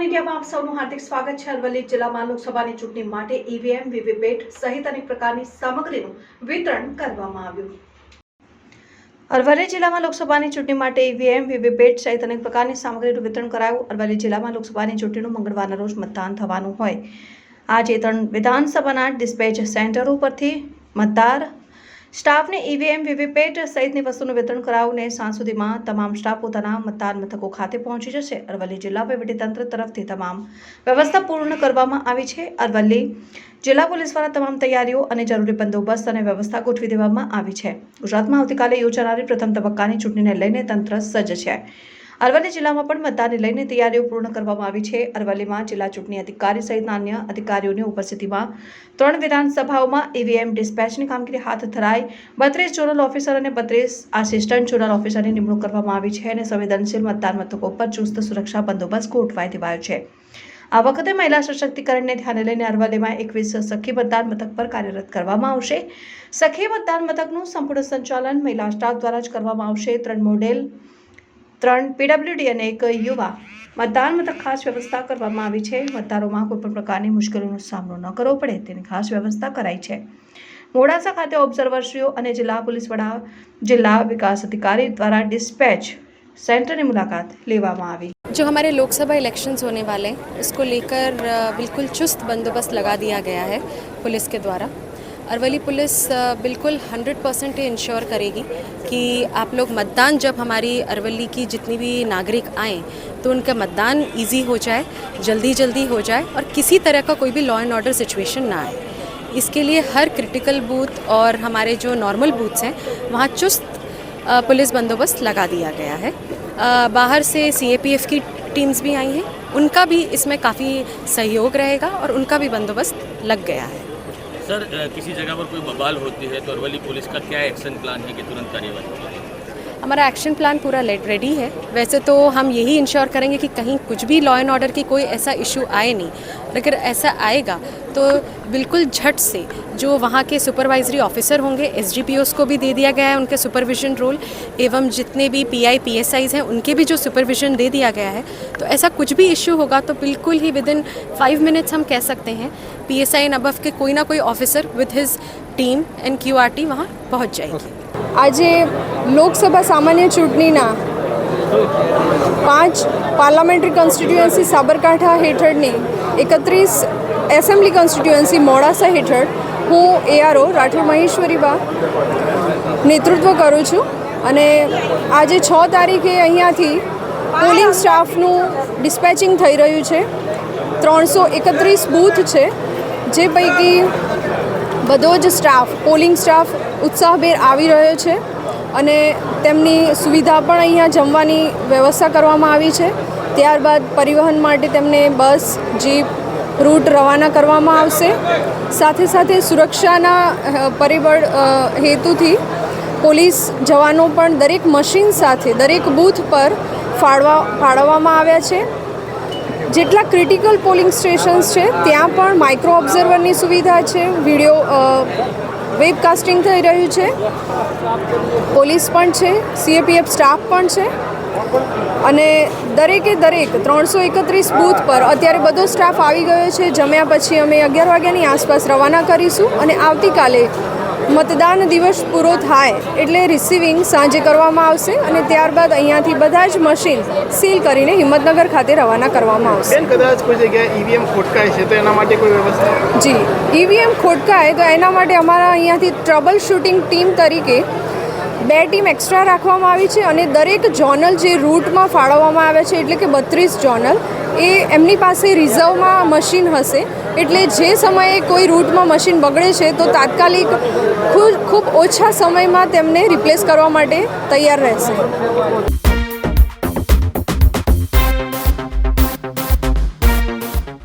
મીડિયામાં આપ સૌનું હાર્દિક સ્વાગત છે. અરવલ્લી જિલ્લામાં લોકસભાની ચૂંટણી માટે ઈવીએમ વીવીપેટ સહિત અનેક પ્રકારની સામગ્રીનું વિતરણ કરવામાં આવ્યું. અરવલ્લી જિલ્લામાં લોકસભાની ચૂંટણી માટે ઈવીએમ વીવીપેટ સહિત અનેક પ્રકારની સામગ્રીનું વિતરણ કરાયું. અરવલ્લી જિલ્લામાં લોકસભાની ચૂંટણીનું મંગળવારના રોજ મતદાન થવાનું હોય. આજે ત્રણ વિધાનસભાના ડિસ્પેચ સેન્ટરો પરથી મતદાર સ્ટાફને ઈવીએમ, વીવીપેટ સહિતની વસ્તુનું વિતરણ કરાવને સાંજ સુધીમાં તમામ સ્ટાફ પોતાના મતદાન મથકો ખાતે પહોંચી જશે. અરવલ્લી જિલ્લા વહીવટીતંત્ર તરફથી તમામ વ્યવસ્થા પૂર્ણ કરવામાં આવી છે. અરવલ્લી જિલ્લા પોલીસ દ્વારા તમામ તૈયારીઓ અને જરૂરી બંદોબસ્ત અને વ્યવસ્થા ગોઠવી દેવામાં આવી છે. ગુજરાતમાં આવતીકાલે યોજાનારી પ્રથમ તબક્કાની ચૂંટણીને લઈને તંત્ર સજ્જ છે. અરવલ્લી જિલ્લામાં પણ મતદાનને લઈને તૈયારીઓ પૂર્ણ કરવામાં આવી છે. અરવલ્લીમાં જિલ્લા ચૂંટણી અધિકારી સહિતના અન્ય અધિકારીઓની ઉપસ્થિતિમાં ત્રણ વિધાનસભાઓમાં ઈવીએમ ડિસ્પેચની કામગીરી હાથ ધરાઈ બત્રીસ ઝોનલ ઓફિસર અને બત્રીસ આસિસ્ટન્ટ ઝોનલ ઓફિસરની નિમણૂક કરવામાં આવી છે અને સંવેદનશીલ મતદાન મથકો પર ચુસ્ત સુરક્ષા બંદોબસ્ત ગોઠવાઈ દેવાયો છે. આ વખતે મહિલા સશક્તિકરણને ધ્યાને લઈને અરવલ્લીમાં એકવીસ સખી મતદાન મથક પર કાર્યરત કરવામાં આવશે. સખી મતદાન મથકનું સંપૂર્ણ સંચાલન મહિલા સ્ટાફ દ્વારા જ કરવામાં આવશે. ત્રણ મોડેલ ત્રણ પીડબ્લ્યુડી અને એક યુવા મતદાન મથક ખાસ વ્યવસ્થા કરવામાં આવી છે મતદારોમાં કોઈપણ પ્રકારની મુશ્કેલીનો સામનો ન કરવો પડે તેની ખાસ વ્યવસ્થા કરાઈ છે મોડાસા ખાતે ઓબ્ઝર્વરશ્રીઓ અને જિલ્લા પોલીસ વડા જિલ્લા વિકાસ અધિકારી દ્વારા ડિસ્પેચ સેન્ટરની મુલાકાત લેવામાં આવી जो हमारे लोकसभा इलेक्शंस होने वाले हैं उसको लेकर अ, बिल्कुल चुस्त बंदोबस्त लगा दिया गया है पुलिस के द्वारा अरवली पुलिस बिल्कुल 100 परसेंट इंश्योर करेगी कि आप लोग मतदान जब हमारी अरवली की जितनी भी नागरिक आए तो उनका मतदान इजी हो जाए, जल्दी जल्दी हो जाए और किसी तरह का कोई भी लॉ एंड ऑर्डर सिचुएशन ना आए। इसके लिए हर क्रिटिकल बूथ और हमारे जो नॉर्मल बूथ्स हैं, वहाँ चुस्त पुलिस बंदोबस्त लगा दिया गया है। बाहर से सीएपीएफ की टीम्स भी आई हैं, उनका भी इसमें काफ़ी सहयोग रहेगा और उनका भी बंदोबस्त लग गया है। सर किसी जगह पर कोई बवाल होती है तो अरवली पुलिस का क्या एक्शन प्लान है कि तुरंत कार्यवाही हमारा एक्शन प्लान पूरा रेडी है। वैसे तो हम यही इंश्योर करेंगे कि कहीं कुछ भी लॉ एंड ऑर्डर की कोई ऐसा इशू आए नहीं। अगर ऐसा आएगा तो बिल्कुल झट से जो वहाँ के सुपरवाइजरी ऑफिसर होंगे एस को भी दे दिया गया है उनके सुपरविजन रोल एवं जितने भी P I P S Is हैं उनके भी जो सुपरविजन दे दिया गया है तो ऐसा कुछ भी इशू होगा तो बिल्कुल ही विद इन फाइव मिनट्स हम कह सकते हैं P S I and above के कोई ना कोई officer with his team and Q R T वहाँ पहुँच जाएगी આજે લોકસભા સામાન્ય ચૂંટણીના પાંચ પાર્લામેન્ટરી કોન્સ્ટિટ્યુઅન્સી સાબરકાંઠા હેઠળની એકત્રીસ એસેમ્બલી કોન્સ્ટિટ્યુઅન્સી મોડાસા હેઠળ હું એઆરઓ રાઠોડ મહેશ્વરીબા નેતૃત્વ કરું છું અને આજે છ તારીખે અહીંયાથી પોલિંગ સ્ટાફનું ડિસ્પેચિંગ થઈ રહ્યું છે. ત્રણસો એકત્રીસ બૂથ છે, જે પૈકી બધો જ સ્ટાફ, પોલિંગ સ્ટાફ ઉત્સાહભેર આવી રહ્યો છે. અને તેમની સુવિધા પણ અહીંયા જમવાની વ્યવસ્થા કરવામાં આવી છે. ત્યારબાદ પરિવહન માટે તેમને બસ, જીપ, રૂટ રવાના કરવામાં આવશે. સાથે સાથે સુરક્ષાના પરિબળ હેતુથી પોલીસ જવાનો પણ દરેક મશીન સાથે, દરેક બૂથ પર ફાળવા, ફાળવવામાં આવ્યા છે. જેટલા ક્રિટિકલ પોલિંગ સ્ટેશન્સ છે, ત્યાં પણ માઇક્રો ઓબ્ઝર્વરની સુવિધા છે, વીડિયો વેબકાસ્ટિંગ થઈ રહ્યું છે. પોલીસ પણ છે સીએપીએફ સ્ટાફ પણ છે. અને દરેકે દરેક ત્રણસો એકત્રીસ બૂથ પર અત્યારે બધો સ્ટાફ આવી ગયો છે. જમ્યા પછી અમે અગિયાર વાગ્યાની આસપાસ રવાના કરીશું અને આવતીકાલે મતદાન દિવસ પૂરો થાય એટલે રિસીવિંગ સાંજે કરવામાં આવશે અને ત્યારબાદ અહીંયાથી બધા જ મશીન સીલ કરીને હિંમતનગર ખાતે રવાના કરવામાં આવશે. કદાચ કોઈ જગ્યાએ ઈવીએમ ખોટકાય છે તો એના માટે કોઈ વ્યવસ્થા? જી ઈવીએમ ખોટકાય તો એના માટે અમારા અહીંયાથી ટ્રબલ શૂટિંગ ટીમ તરીકે બે ટીમ એક્સ્ટ્રા રાખવામાં આવી છે અને દરેક જોનલ જે રૂટમાં ફાળવવામાં આવે છે, એટલે કે બત્રીસ જોનલ એ એમની પાસે રિઝર્વમાં મશીન હશે. એટલે જે સમયે કોઈ રૂટમાં મશીન બગડે છે, તો તાત્કાલિક ખૂબ ખૂબ ઓછા સમયમાં તેમને રિપ્લેસ કરવા માટે તૈયાર રહેશે.